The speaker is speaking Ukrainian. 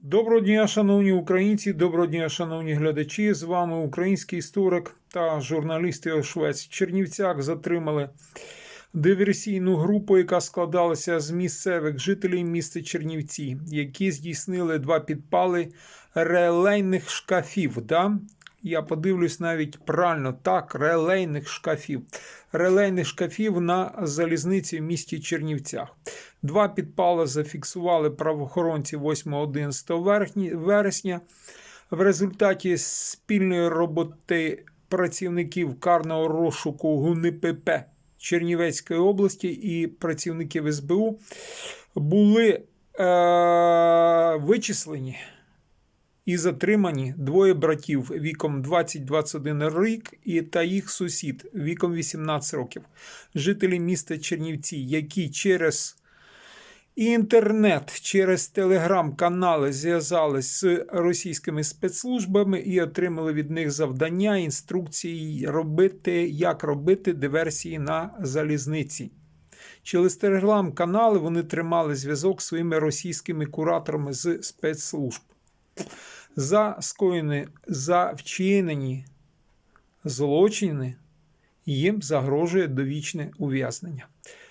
Доброго дня, шановні українці, доброго дня, шановні глядачі. З вами український історик та журналіст Швець. В Чернівцях затримали диверсійну групу, яка складалася з місцевих жителів міста Чернівці, які здійснили два підпали релейних шкафів. Да? Я подивлюсь навіть правильно так, релейних шкафів. Релейних шкафів на залізниці в місті Чернівцях. Два підпали зафіксували правоохоронці 8-11 вересня. В результаті спільної роботи працівників карного розшуку ГУНПП Чернівецької області і працівників СБУ були е- вичислені і затримані двоє братів віком 20-21 рік і та їх сусід віком 18 років, жителі міста Чернівці, які через інтернет, через телеграм-канали зв'язались з російськими спецслужбами і отримали від них завдання, інструкції робити, як робити диверсії на залізниці. Через телеграм-канали вони тримали зв'язок з своїми російськими кураторами з спецслужб за скоєні, за вчинені злочини їм загрожує довічне ув'язнення.